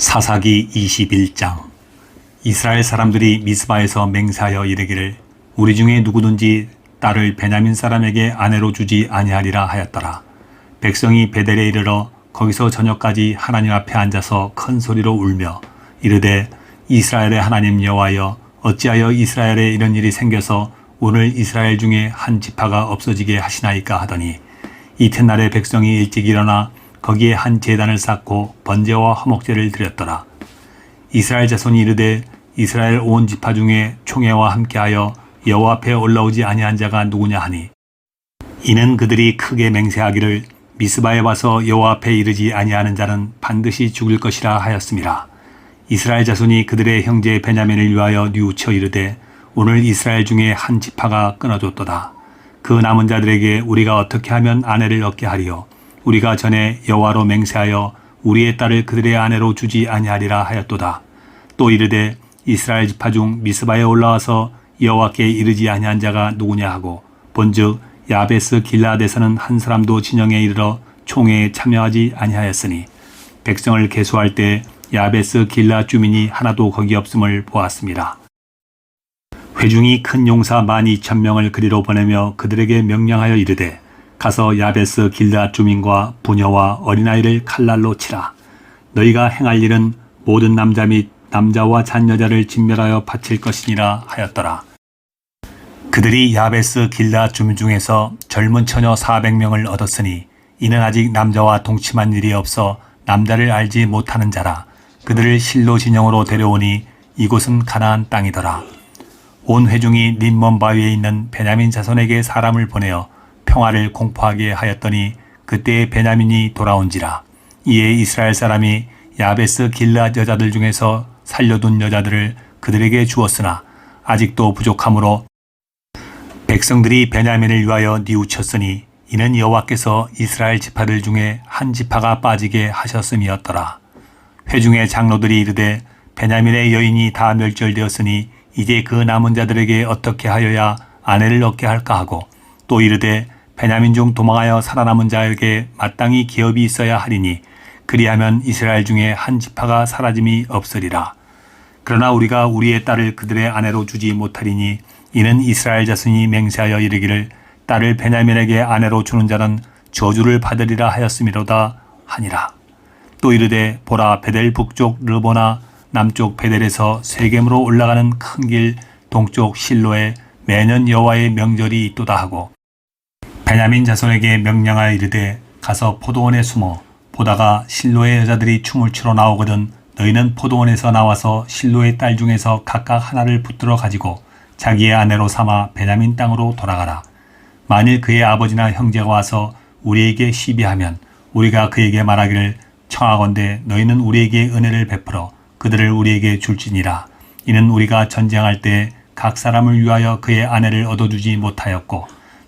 사사기 21장 이스라엘 사람들이 미스바에서 맹세하여 이르기를 우리 중에 누구든지 딸을 베냐민 사람에게 아내로 주지 아니하리라 하였더라. 백성이 베델에 이르러 거기서 저녁까지 하나님 앞에 앉아서 큰 소리로 울며 이르되 이스라엘의 하나님 여호와여 어찌하여 이스라엘에 이런 일이 생겨서 오늘 이스라엘 중에 한 지파가 없어지게 하시나이까 하더니 이튿날에 백성이 일찍 일어나 거기에 한 제단을 쌓고 번제와 화목제를 드렸더라. 이스라엘 자손이 이르되 이스라엘 온 지파 중에 총회와 함께하여 여호와 앞에 올라오지 아니한 자가 누구냐 하니 이는 그들이 크게 맹세하기를 미스바에 와서 여호와 앞에 이르지 아니하는 자는 반드시 죽을 것이라 하였습니다. 이스라엘 자손이 그들의 형제 베냐민을 위하여 뉘우쳐 이르되 오늘 이스라엘 중에 한 지파가 끊어졌도다. 그 남은 자들에게 우리가 어떻게 하면 아내를 얻게 하리요 우리가 전에 여호와로 맹세하여 우리의 딸을 그들의 아내로 주지 아니하리라 하였도다. 또 이르되 이스라엘 지파 중 미스바에 올라와서 여호와께 이르지 아니한 자가 누구냐 하고 본즉 야베스 길라데서는 한 사람도 진영에 이르러 총회에 참여하지 아니하였으니 백성을 계수할 때 야베스 길라 주민이 하나도 거기 없음을 보았습니다. 회중이 큰 용사 만 이천 명을 그리로 보내며 그들에게 명령하여 이르되 가서 야베스 길라 주민과 부녀와 어린아이를 칼날로 치라. 너희가 행할 일은 모든 남자 및 남자와 잔여자를 진멸하여 바칠 것이니라 하였더라. 그들이 야베스 길라 주민 중에서 젊은 처녀 400명을 얻었으니 이는 아직 남자와 동침한 일이 없어 남자를 알지 못하는 자라. 그들을 실로 진영으로 데려오니 이곳은 가나안 땅이더라. 온 회중이 림먼 바위에 있는 베냐민 자손에게 사람을 보내어 평화를 공포하게 하였더니 그때 베냐민이 돌아온지라. 이에 이스라엘 사람이 야베스 길라 여자들 중에서 살려둔 여자들을 그들에게 주었으나 아직도 부족하므로 백성들이 베냐민을 위하여 뉘우쳤으니 이는 여호와께서 이스라엘 지파들 중에 한 지파가 빠지게 하셨음이었더라. 회중의 장로들이 이르되 베냐민의 여인이 다 멸절되었으니 이제 그 남은 자들에게 어떻게 하여야 아내를 얻게 할까 하고 또 이르되 베냐민 중 도망하여 살아남은 자에게 마땅히 기업이 있어야 하리니 그리하면 이스라엘 중에 한 지파가 사라짐이 없으리라. 그러나 우리가 우리의 딸을 그들의 아내로 주지 못하리니 이는 이스라엘 자손이 맹세하여 이르기를 딸을 베냐민에게 아내로 주는 자는 저주를 받으리라 하였음이로다 하니라. 또 이르되 보라 베델 북쪽 르보나 남쪽 베델에서 세겜으로 올라가는 큰 길 동쪽 실로에 매년 여호와의 명절이 있도다 하고 베냐민 자손에게 명령하여 이르되 가서 포도원에 숨어 보다가 실로의 여자들이 춤을 추러 나오거든 너희는 포도원에서 나와서 실로의 딸 중에서 각각 하나를 붙들어 가지고 자기의 아내로 삼아 베냐민 땅으로 돌아가라. 만일 그의 아버지나 형제가 와서 우리에게 시비하면 우리가 그에게 말하기를 청하건대 너희는 우리에게 은혜를 베풀어 그들을 우리에게 줄지니라. 이는 우리가 전쟁할 때 각 사람을 위하여 그의 아내를 얻어주지 못하였고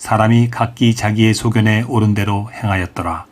사람이 각기 자기의 소견에 오른 대로 행하였더라.